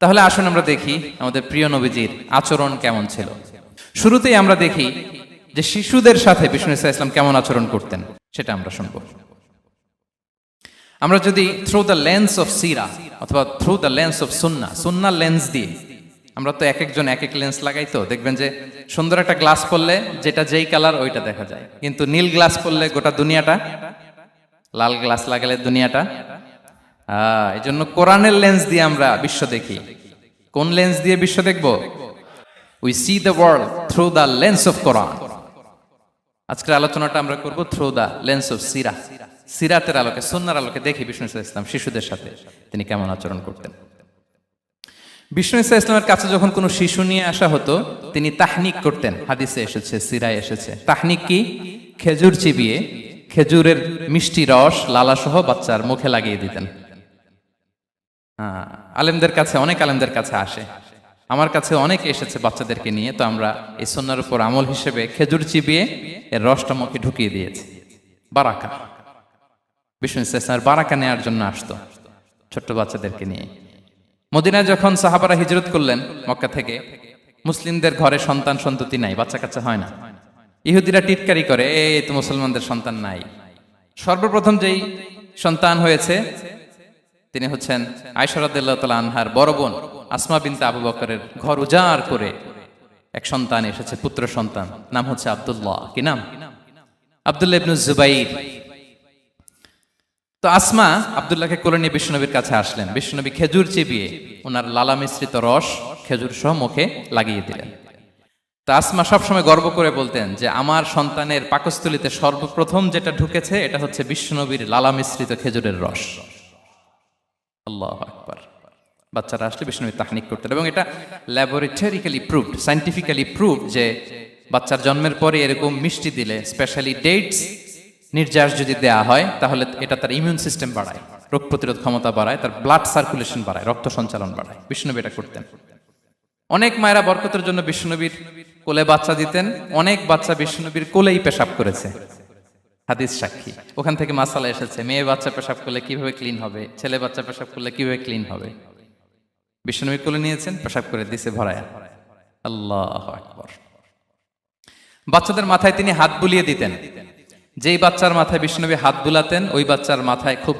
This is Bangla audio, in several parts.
তাহলে আসুন আমরা দেখি আমাদের প্রিয় নবীজির আচরণ কেমন ছিল। শুরুতেই আমরা দেখি যে শিশুদের সাথে বিষ্ণু ইসা ইসলাম কেমন আচরণ করতেন, সেটা আমরা শুনব। আমরা যদি থ্রু দ্য লেন্স অফ সিরা অথবা থ্রু দ্য লেন্স অফ সুন্না সুন্না লেন্স দিয়ে, আমরা তো এক একজন এক এক লেন্স লাগাই তো, দেখবেন যে সুন্দর একটা গ্লাস পরলে যেটা যেই কালার ওইটা দেখা যায়। কিন্তু নীল গ্লাস পরলে গোটা দুনিয়াটা, লাল গ্লাস লাগালে দুনিয়াটা আহ, এই জন্য কোরআনের লেন্স দিয়ে আমরা বিশ্ব দেখি। কোন লেন্স দিয়ে বিশ্ব দেখব? We see the world through the lens of Quran আজকের আলোচনাটা আমরা করব থ্রু দ্য লেন্স অফ সিরা সিরাতের আলোকে সন্ন্যার আলোকে দেখি বিষ্ণু ইসলাম শিশুদের সাথে তিনি কেমন আচরণ করতেন। বিষ্ণু ইসা ইসলামের কাছে যখন কোনো শিশু নিয়ে আসা হতো তিনি তাহনিক করতেন। হাদিসে এসেছে সিরায় এসেছে। তাহনিক কি? খেজুর চিবিয়ে খেজুরের মিষ্টি রস লালাসহ বাচ্চার মুখে লাগিয়ে দিতেন। হ্যাঁ, আলেমদের কাছে অনেক আলেমদের কাছে আসে। আমার কাছে অনেকে এসেছে বাচ্চাদেরকে নিয়ে তো আমরা এই সন্ন্যার উপর আমল হিসেবে খেজুর চিবিয়ে এর রসটা মুখে ঢুকিয়ে দিয়েছি। বারাকা। বিষ্ণু ইসলামের বারাকা নেওয়ার জন্য আসতো ছোট্ট বাচ্চাদেরকে নিয়ে। মদিনায় যখন সাহাবারা হিজরত করলেন মক্কা থেকে মুসলিমদের ঘরে সন্তান সন্ততি নাই বাচ্চা কাচ্চা হয় না। ইহুদিরা টিটকারি করে এই তো মুসলমানদের সন্তান নাই। সর্বপ্রথম যেই সন্তান হয়েছে তিনি হচ্ছেন আয়সরাদ্দাল্লাহ আনহার বড় বোন, আসমা বিনতে আবু বকরের ঘর উজাড় করে এক সন্তান এসেছে, পুত্র সন্তান, নাম হচ্ছে আব্দুল্লাহ। কি নাম? আব্দুল্লাহ তো আসমা আবদুল্লাহকে কোলে নিয়ে বিষ্ণুনবীর কাছে আসলেন। বিষ্ণুনবী খেজুর চিবিয়ে ওনার লালা মিশ্রিত রস খেজুর সহ মুখে লাগিয়ে দিলেন। তো আসমা সবসময় গর্ব করে বলতেন যে, আমার সন্তানের পাকস্থলিতে সর্বপ্রথম যেটা ঢুকেছে, এটা হচ্ছে বিষ্ণুনবীর লালা মিশ্রিত খেজুরের রস। আল্লাহ আকবার। বাচ্চারা আসলে বিষ্ণুবী তাহনিক করতেন এবং এটা ল্যাবরেটরিক্যালি প্রুভড সাইন্টিফিক্যালি প্রুভড যে বাচ্চার জন্মের পরে এরকম মিষ্টি দিলে স্পেশালি ডেটস নির্যাস যদি দেয়া হয়, তাহলে এটা তার ইমিউন সিস্টেম বাড়ায়, রোগ প্রতিরোধ ক্ষমতা বাড়ায়, তার ব্লাড সার্কুলেশন বাড়ায়, রক্ত সঞ্চালন বাড়ায়। বিষ্ণুবী এটা করতেন। অনেক মায়েরা বরকতের জন্য বিষ্ণুনবীর কোলে বাচ্চা দিতেন, অনেক বাচ্চা বিষ্ণুনবীর কোলেই পেশাব করেছে। হাদিস সাক্ষী। ওখান থেকে মাসালা এসেছে মেয়ে বাচ্চা পেশাব করলে কীভাবে ক্লিন হবে? ছেলে বাচ্চা পেশাব করলে কীভাবে ক্লিন হবে? বিষ্ণুনবী কোলে নিয়েছেন, পেশাব করে দিছে ভরায়া। আল্লাহ আকবর। বাচ্চাদের মাথায় তিনি হাত বুলিয়ে দিতেন। যেই বাচ্চার মাথায় বিষ্ণুনবী হাত বুলাতেন, ওই বাচ্চার মাথায় খুব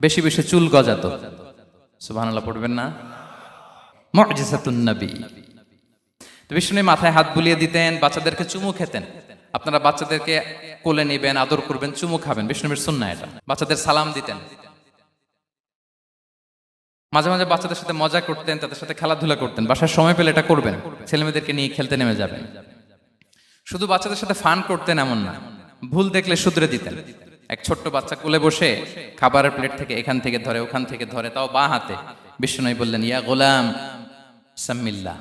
বেশি বেশি চুল গজাতো। সুবহানাল্লাহ, পড়বেন না? মুজিজাতুন নবী। বিষ্ণু মাথায় হাত বুলিয়ে দিতেন, বাচ্চাদেরকে চুমু খেতেন। আপনারা বাচ্চাদেরকে কোলে নেবেন, আদর করবেন, চুমু খাবেন। বিষ্ণুবীর সুন্না এটা। বাচ্চাদের সালাম দিতেন। মাঝে মাঝে বাচ্চাদের সাথে মজা করতেন, তাদের সাথে খেলাধুলা করতেন। বাসার সময় পেলে এটা করবেন। ছেলেমেয়েদেরকে নিয়ে খেলতে নেমে যাবেন। শুধু বাচ্চাদের সাথে ফান করতেন এমন না। ভুল দেখলে শুধরে দিতেন। এক ছোট্ট বাচ্চা কোলে বসে খাবারের প্লেট থেকে এখান থেকে ধরে, ওখান থেকে ধরে, তাও বা হাতে বিষ্ণু বললেন, ইয়া গোলাম সাম্মিল্লা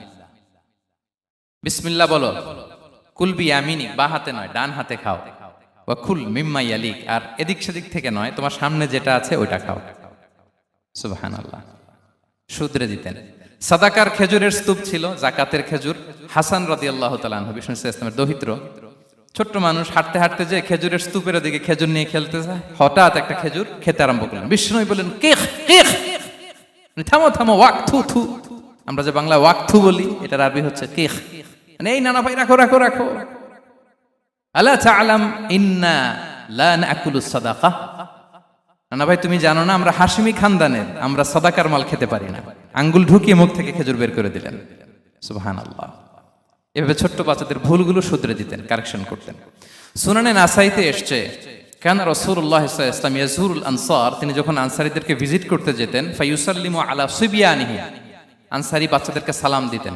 বিসমিল্লা বলো। কুলবি আমিনি, বা হাতে নয়, ডান হাতে খাও। বা খুল মিম্মা ইয়ালিক, আর এদিক সেদিক থেকে নয়, তোমার সামনে যেটা আছে ওইটা খাও। সুবহান আল্লাহ শুধরে দিতেন। সাদাকার খেজুরের স্তূপ ছিল, জাকাতের খেজুর। হাসান রদি আল্লাহ তালাহ বিষ্ণু ইসলামের দহিত্র। ছোট্ট মানুষ হাঁটতে হাঁটতে যে খেজুরের স্তূপের দিকে খেজুর নিয়ে খেলতে যায়, হঠাৎ একটা খেজুর খেতে আরম্ভ করলেন। বিষ্ণু বললেন থামো থামো ওয়াক থু। থু আমরা যে বাংলা ওয়াক থু বলি, এটার আরবি হচ্ছে কেখ। মানে এই নানা ভাই, রাখো রাখো রাখো। আলা তাআলাম ইন্না সাদাকা। নানা ভাই, তুমি জানো না, আমরা হাসিমি খানদানের, আমরা সাদাকার মাল খেতে পারি না। আঙ্গুল ঢুকিয়ে মুখ থেকে খেজুর বের করে দিলেন। সুবহানাল্লাহ। এভাবে ছোট্ট বাচ্চাদের ভুলগুলো শুধরে দিতেন, কারেকশন করতেন। সুনানে নাসাইতে এসছে, কেন রসুল্লাহ ইসলাম ইয়াজুরুল আনসার তিনি যখন আনসারিদেরকে ভিজিট করতে যেতেন ফাইউসাল্লিমু আলা সুবিয়ানিহি আনসারি বাচ্চাদেরকে সালাম দিতেন।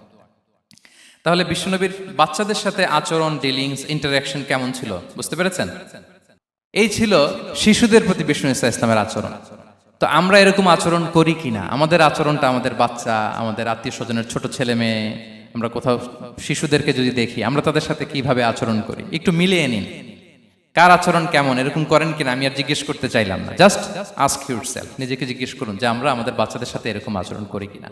তাহলে বিশ্বনবীর বাচ্চাদের সাথে আচরণ ডিলিংস ইন্টারাকশন কেমন ছিল? বুঝতে পেরেছেন? এই ছিল শিশুদের প্রতি বিষ্ণু ইসা ইসলামের আচরণ। তো আমরা এরকম আচরণ করি কিনা? আমাদের আচরণটা আমাদের বাচ্চা, আমাদের আত্মীয় স্বজনের ছোট ছেলে মেয়ে, আমরা কোথাও শিশুদেরকে যদি দেখি, আমরা তাদের সাথে কীভাবে আচরণ করি? একটু মিলিয়ে নিন। কার আচরণ কেমন? এরকম করেন কিনা? আমি আর জিজ্ঞেস করতে চাইলাম না। জাস্ট আস্ক ইউর নিজেকে জিজ্ঞেস করুন যে আমরা আমাদের বাচ্চাদের সাথে এরকম আচরণ করি কিনা?